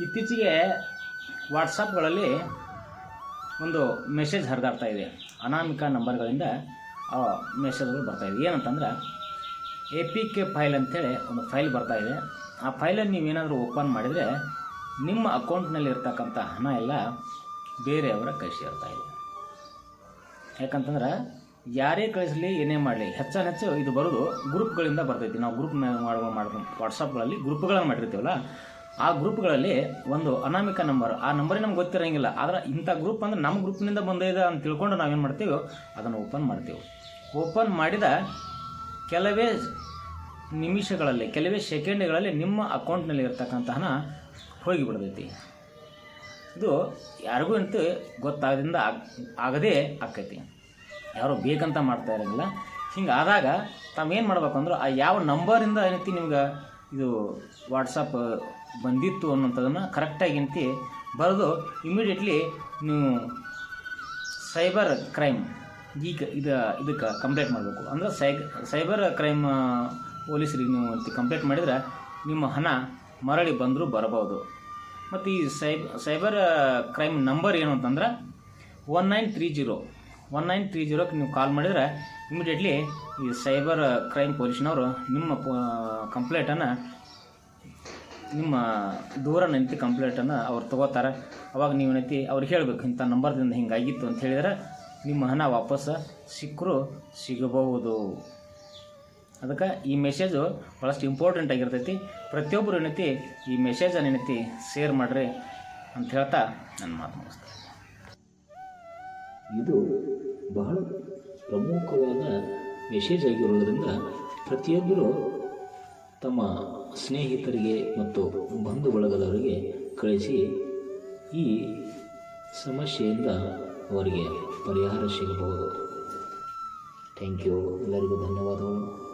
ಇತ್ತೀಚೆಗೆ ವಾಟ್ಸಪ್ಗಳಲ್ಲಿ ಒಂದು ಮೆಸೇಜ್ ಹರಿದಾಡ್ತಾ ಇದೆ. ಅನಾಮಿಕ ನಂಬರ್ಗಳಿಂದ ಆ ಮೆಸೇಜ್ಗಳು ಬರ್ತಾ ಇದೆ. ಏನಂತಂದ್ರೆ ಎ ಪಿ ಕೆ ಫೈಲ್ ಅಂತೇಳಿ ಒಂದು ಫೈಲ್ ಬರ್ತಾ ಇದೆ. ಆ ಫೈಲನ್ನು ನೀವೇನಾದರೂ ಓಪನ್ ಮಾಡಿದರೆ ನಿಮ್ಮ ಅಕೌಂಟ್ನಲ್ಲಿ ಇರ್ತಕ್ಕಂಥ ಹಣ ಎಲ್ಲ ಬೇರೆಯವರ ಕೈ ಸೇರ್ತಾ ಇದೆ. ಯಾಕಂತಂದ್ರೆ, ಯಾರೇ ಕಳಿಸಲಿ ಏನೇ ಮಾಡಲಿ ಹೆಚ್ಚಾನ ಹೆಚ್ಚು ಇದು ಬರೋದು ಗ್ರೂಪ್ಗಳಿಂದ ಬರ್ತೈತಿ. ನಾವು ಗ್ರೂಪ್ ಮಾಡುವ ಮಾಡ್ಕೊಂಡು ವಾಟ್ಸಪ್ಗಳಲ್ಲಿ ಗ್ರೂಪ್ಗಳನ್ನು ಮಾಡಿರ್ತೀವಲ್ಲ ಆ ಗ್ರೂಪ್ಗಳಲ್ಲಿ ಒಂದು ಅನಾಮಿಕ ನಂಬರ್, ಆ ನಂಬರೇ ನಮ್ಗೆ ಗೊತ್ತಿರೋಂಗಿಲ್ಲ. ಆದ್ರೆ ಇಂಥ ಗ್ರೂಪ್ ಅಂದ್ರೆ ನಮ್ಮ ಗ್ರೂಪ್ನಿಂದ ಬಂದಿದೆ ಅಂತ ತಿಳ್ಕೊಂಡು ನಾವೇನು ಮಾಡ್ತೀವೋ ಅದನ್ನು ಓಪನ್ ಮಾಡ್ತೀವಿ. ಓಪನ್ ಮಾಡಿದ ಕೆಲವೇ ನಿಮಿಷಗಳಲ್ಲಿ, ಕೆಲವೇ ಸೆಕೆಂಡ್ಗಳಲ್ಲಿ ನಿಮ್ಮ ಅಕೌಂಟ್ನಲ್ಲಿ ಇರ್ತಕ್ಕಂಥ ಹಣ ಹೋಗಿಬಿಡ್ತೈತಿ. ಇದು ಯಾರಿಗೂ ಅಂತ ಗೊತ್ತಾಗದಿಂದ ಆಗ್, ಆಗದೇ ಆಕೈತಿ. ಯಾರು ಬೇಕಂತ ಮಾಡ್ತಾ ಇರೋಂಗಿಲ್ಲ ಹಿಂಗೆ ಆದಾಗ ತಾವೇನು ಮಾಡ್ಬೇಕಂದ್ರೆ ಆ ಯಾವ ನಂಬರಿಂದ ಏನೈತಿ ನಿಮ್ಗೆ ಇದು ವಾಟ್ಸಪ್ ಬಂದಿತ್ತು ಅನ್ನೋಂಥದ್ದನ್ನು ಕರೆಕ್ಟಾಗಿ ಇಂತಿ ಬರೆದು ಇಮಿಡಿಯೇಟ್ಲಿ ನೀವು ಸೈಬರ್ ಕ್ರೈಮ್ ಈಗ ಇದು, ಇದಕ್ಕೆ ಕಂಪ್ಲೇಂಟ್ ಮಾಡಬೇಕು. ಅಂದ್ರೆ ಸೈಬರ್ ಕ್ರೈಮ್ ಪೊಲೀಸರಿಗೆ ನೀವು ಕಂಪ್ಲೇಂಟ್ ಮಾಡಿದ್ರೆ ನಿಮ್ಮ ಹಣ ಮರಳಿ ಬಂದರೂ ಬರಬಹುದು. ಮತ್ತು ಈ ಸೈಬ್ ಸೈಬರ್ ಕ್ರೈಮ್ ನಂಬರ್ ಏನು ಅಂತಂದ್ರೆ one nine three zero one nine three ಜೀರೋಕ್ಕೆ ನೀವು ಕಾಲ್ ಮಾಡಿದರೆ ಇಮಿಡಿಯೇಟ್ಲಿ ಈ ಸೈಬರ್ ಕ್ರೈಮ್ ಪೊಲೀಸ್ನವರು ನಿಮ್ಮ ಕಂಪ್ಲೇಂಟನ್ನು ನಿಮ್ಮ ದೂರ ನಿಂತು ಕಂಪ್ಲೇಂಟನ್ನು ಅವ್ರು ತಗೋತಾರೆ. ಅವಾಗ ನೀವು ಏನೈತಿ ಅವ್ರಿಗೆ ಹೇಳಬೇಕು, ಇಂಥ ನಂಬರ್ದಿಂದ ಹಿಂಗಾಗಿತ್ತು ಅಂತ ಹೇಳಿದ್ರೆ ನಿಮ್ಮ ಹಣ ವಾಪಸ್ ಸಿಕ್ಕರೂ ಸಿಗಬಹುದು. ಅದಕ್ಕೆ ಈ ಮೆಸೇಜು ಭಾಳಷ್ಟು ಇಂಪಾರ್ಟೆಂಟ್ ಆಗಿರ್ತೈತಿ. ಪ್ರತಿಯೊಬ್ಬರು ಏನೈತಿ, ಈ ಮೆಸೇಜನ್ನು ಏನೈತಿ ಶೇರ್ ಮಾಡಿರಿ ಅಂತ ಹೇಳ್ತಾ ನನ್ನ ಮಾತು ಮುಗಿಸ್ತೇನೆ. ಇದು ಬಹಳ ಪ್ರಮುಖವಾದ ಮೆಸೇಜ್ ಆಗಿರೋದ್ರಿಂದ ಪ್ರತಿಯೊಬ್ಬರು ತಮ್ಮ ಸ್ನೇಹಿತರಿಗೆ ಮತ್ತು ಬಂಧು ಬಳಗದವರಿಗೆ ಕಳಿಸಿ ಈ ಸಮಸ್ಯೆಯಿಂದ ಅವರಿಗೆ ಪರಿಹಾರ ಸಿಗಬಹುದು. ಥ್ಯಾಂಕ್ ಯು ಎಲ್ಲರಿಗೂ ಧನ್ಯವಾದಗಳು.